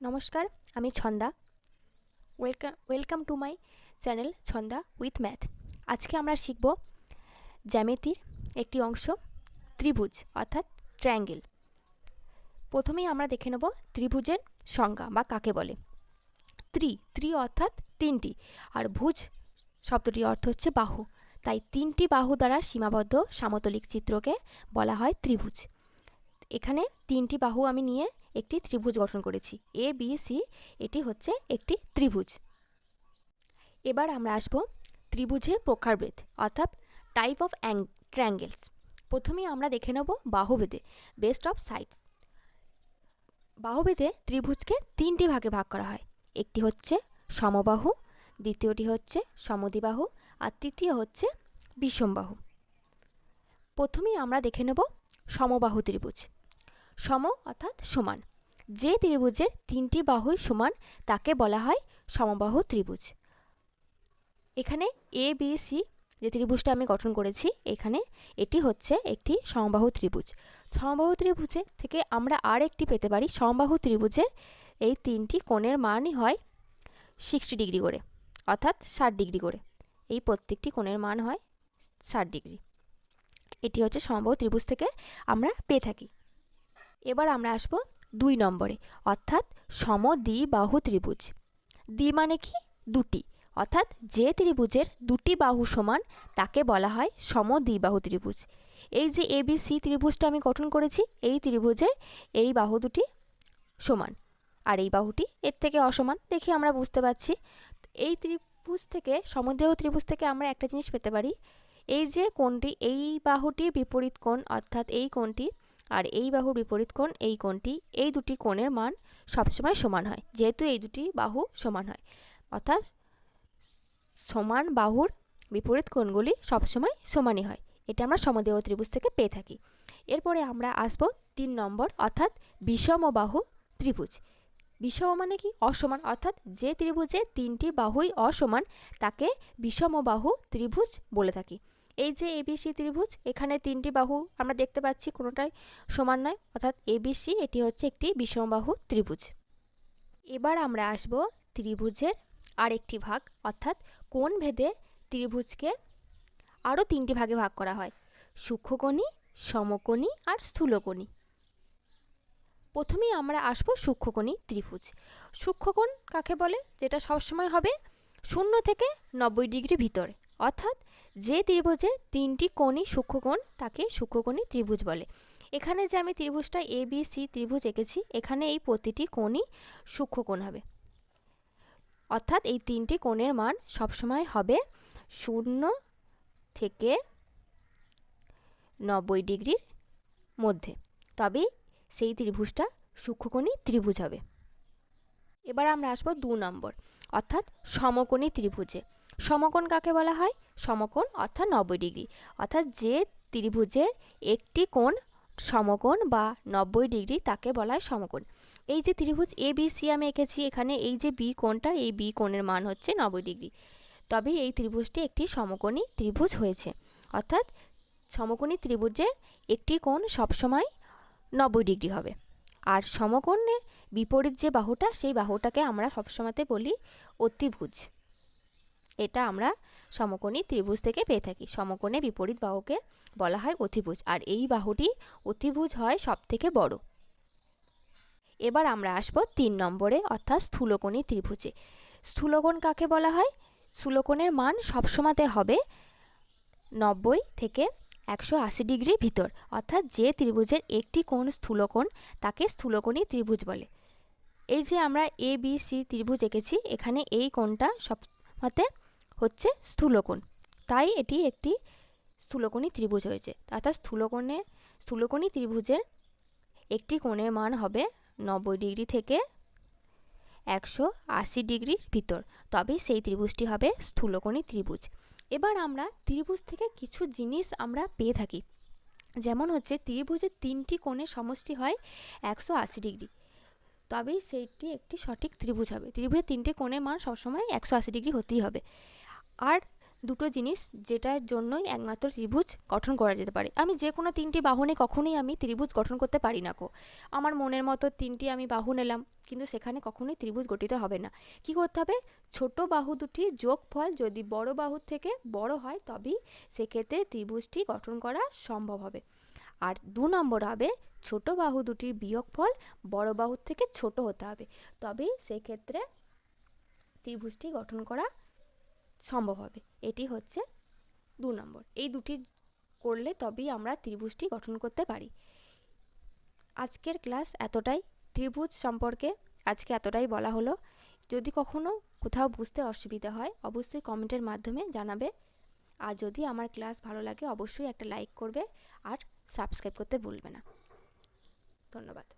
নমস্কার, আমি Chhanda. Welcome welcome to my channel Chhanda with math. আজকে আমরা শিখব জ্যামিতির একটি অংশ, ত্রিভুজ, অর্থাৎ ট্রায়াঙ্গেল। প্রথমেই আমরা দেখে নেব ত্রিভুজের সংজ্ঞা, বা কাকে বলে। ত্রি ত্রি অর্থাৎ তিনটি, আর ভুজ শব্দটির অর্থ হচ্ছে বাহু। তাই তিনটি বাহু দ্বারা সীমাবদ্ধ সামতলিক চিত্রকে বলা হয় ত্রিভুজ। এখানে তিনটি বাহু আমি নিয়ে একটি ত্রিভুজ গঠন করেছি। এ বি সি এটি হচ্ছে একটি ত্রিভুজ। এবার আমরা আসব ত্রিভুজের প্রকারভেদ, অর্থাৎ টাইপ অফ অ্যাং ট্রায়াঙ্গেলস প্রথমেই আমরা দেখে নেব বাহুভেদে বেস্ট অফ সাইডস বাহুভেদে ত্রিভুজকে তিনটি ভাগে ভাগ করা হয়, একটি হচ্ছে সমবাহু, দ্বিতীয়টি হচ্ছে সমদ্বিবাহু, আর তৃতীয় হচ্ছে বিষমবাহু। প্রথমেই আমরা দেখে নেব সমবাহু ত্রিভুজ। সম অর্থাৎ সমান। যে ত্রিভুজের তিনটি বাহুই সমান, তাকে বলা হয় সমবাহু ত্রিভুজ। এখানে এ বি সি যে ত্রিভুজটা আমি গঠন করেছি, এখানে এটি হচ্ছে একটি সমবাহু ত্রিভুজ। সমবাহু ত্রিভুজে থেকে আমরা আর একটি পেতে পারি, সমবাহু ত্রিভুজের এই তিনটি কোণের মানই হয় সিক্সটি ডিগ্রি করে, অর্থাৎ ষাট ডিগ্রি করে। এই প্রত্যেকটি কোণের মান হয় ষাট ডিগ্রি এটি হচ্ছে সমবাহু ত্রিভুজ থেকে আমরা পেয়ে থাকি। এবার আমরা আসব দুই নম্বরে, অর্থাৎ সমদ্বিবাহু ত্রিভুজ। দ্বি মানে কি? দুটি। অর্থাৎ যে ত্রিভুজের দুটি বাহু সমান, তাকে বলা হয় সম সমদ্বিবাহু ত্রিভুজ। এই যে এবিসি ত্রিভুজটা আমি গঠন করেছি, এই ত্রিভুজের এই বাহু দুটি সমান। আর এই বাহুটি এর থেকে অসমান, দেখি আমরা বুঝতে পারছি। এই ত্রিভুজ থেকে, সমদ্বিবাহু ত্রিভুজ থেকে আমরা একটা জিনিস পেতে পারি। এই যে কোণটি, এই বাহুটির বিপরীত কোণ, অর্থাৎ এই কোণটি আর এই বাহুর বিপরীত কোণ, এই কোণটি, এই দুটি কোণের মান সবসময় সমান হয়, যেহেতু এই দুটি বাহু সমান হয়। অর্থাৎ সমান বাহুর বিপরীত কোণগুলি সবসময় সমানই হয়। এটা আমরা সমদেহ ত্রিভুজ থেকে পেয়ে থাকি। এরপরে আমরা আসব তিন নম্বর, অর্থাৎ বিষমবাহু ত্রিভুজ। বিষম মানে কি? অসমান। অর্থাৎ যে ত্রিভুজে তিনটি বাহুই অসমান, তাকে বিষম বাহু ত্রিভুজ বলে থাকি। এই যে এবিসি ত্রিভুজ, এখানে তিনটি বাহু আমরা দেখতে পাচ্ছি, কোনোটাই সমান নয়। অর্থাৎ এবিসি এটি হচ্ছে একটি বিষমবাহু ত্রিভুজ। এবার আমরা আসব ত্রিভুজের আরেকটি ভাগ, অর্থাৎ কোন ভেদে ত্রিভুজকে আরও তিনটি ভাগে ভাগ করা হয়? সূক্ষ্মকণি, সমকোণী আর স্থূলকোণী। প্রথমেই আমরা আসব সূক্ষ্মকোণী ত্রিভুজ। সূক্ষ্মকোণ কাকে বলে? যেটা সবসময় হবে শূন্য থেকে নব্বই ডিগ্রি ভিতরে। অর্থাৎ যে ত্রিভুজে তিনটি কোণই সূক্ষ্মকোণ, তাকে সূক্ষ্মকোণী ত্রিভুজ বলে। এখানে যে আমি ত্রিভুজটা এ বি সি ত্রিভুজ এঁকেছি, এখানে এই প্রতিটি কোণই সূক্ষ্মকোণ হবে। অর্থাৎ এই তিনটি কোণের মান সবসময় হবে শূন্য থেকে নব্বই ডিগ্রির মধ্যে। তবে সেই ত্রিভুজটা সূক্ষ্মকোণী ত্রিভুজ হবে। এবার আমরা আসব দু নম্বর, অর্থাৎ সমকোণী ত্রিভুজে। সমকোণ কাকে বলা হয়? সমকোণ অর্থাৎ নব্বই ডিগ্রি। অর্থাৎ যে ত্রিভুজের একটি কোণ সমকোণ বা নব্বই ডিগ্রি তাকে বলা হয় সমকোণ। এই যে ত্রিভুজ এ বি সি আমি এঁকেছি, এখানে এই যে বি কোণটা, এই বি কোণের মান হচ্ছে নব্বই ডিগ্রি। তবে এই ত্রিভুজটি একটি সমকোণী ত্রিভুজ হয়েছে। অর্থাৎ সমকোণী ত্রিভুজের একটি কোণ সবসময় নব্বই ডিগ্রি হবে। আর সমকোণের বিপরীত যে বাহুটা, সেই বাহুটাকে আমরা সবসময়তে বলি অতিভুজ। এটা আমরা সমকোণী ত্রিভুজ থেকে পেয়ে থাকি। সমকোণে বিপরীত বাহুকে বলা হয় অতিভুজ, আর এই বাহুটি অতিভুজ হয় সব থেকে বড়। এবার আমরা আসব তিন নম্বরে, অর্থাৎ স্থূলকোণী ত্রিভুজে। স্থূলকোণ কাকে বলা হয়? স্থূলকোণের মান সবসময়তে হবে নব্বই থেকে একশো আশি ডিগ্রির ভিতর, অর্থাৎ যে ত্রিভুজের একটি কোণ স্থূলকোণ, তাকে স্থূলকোণী ত্রিভুজ বলে। এই যে আমরা এ বি সি ত্রিভুজ এঁকেছি, এখানে এই কোণটা সব মতে হচ্ছে স্থূলকোণ। তাই এটি একটি স্থূলকোণী ত্রিভুজ হয়েছে। অর্থাৎ স্থূলকোণের স্থূলকোণী ত্রিভুজের একটি কোণের মান হবে নব্বই ডিগ্রি থেকে একশো আশি ডিগ্রির ভিতর। তবে সেই ত্রিভুজটি হবে স্থূলকোণী ত্রিভুজ। এবার আমরা ত্রিভুজ থেকে কিছু জিনিস আমরা পেয়ে থাকি। যেমন হচ্ছে ত্রিভুজের তিনটি কোণের সমষ্টি হয় একশো আশি ডিগ্রি। তবেই সেইটি একটি সঠিক ত্রিভুজ হবে। ত্রিভুজের তিনটি কোণের মান সবসময় একশো আশি ডিগ্রি হতেই হবে। আর দুটো জিনিস যেটার জন্যই একমাত্র ত্রিভুজ গঠন করা যেতে পারে। আমি যে কোনো তিনটি বাহুনে কখনোই আমি ত্রিভুজ গঠন করতে পারি না কো আমার মনের মতো তিনটি আমি বাহু নিলাম, কিন্তু সেখানে কখনোই ত্রিভুজ গঠিত হবে না। কি করতে হবে? ছোট বাহু দুটির যোগফল যদি বড় বাহুর থেকে বড় হয় তবেই সেক্ষেত্রে ত্রিভুজটি গঠন করা সম্ভব হবে। আর দু নম্বর হবে, ছোট বাহু দুটির বিয়োগফল বড় বাহুর থেকে ছোট হতে হবে। তবেই সেক্ষেত্রে ত্রিভুজটি গঠন করা সম্ভব হবে। এটি হচ্ছে দু নম্বর। এই দুটি করলে তবেই আমরা ত্রিভুজটি গঠন করতে পারি। আজকের ক্লাস এতটাই। ত্রিভুজ সম্পর্কে আজকে এতটাই বলা হলো। যদি কখনো কোথাও বুঝতে অসুবিধা হয়, অবশ্যই কমেন্টের মাধ্যমে জানাবে। আর যদি আমার ক্লাস ভালো লাগে, অবশ্যই একটা লাইক করবে আর সাবস্ক্রাইব করতে ভুলবে না। ধন্যবাদ।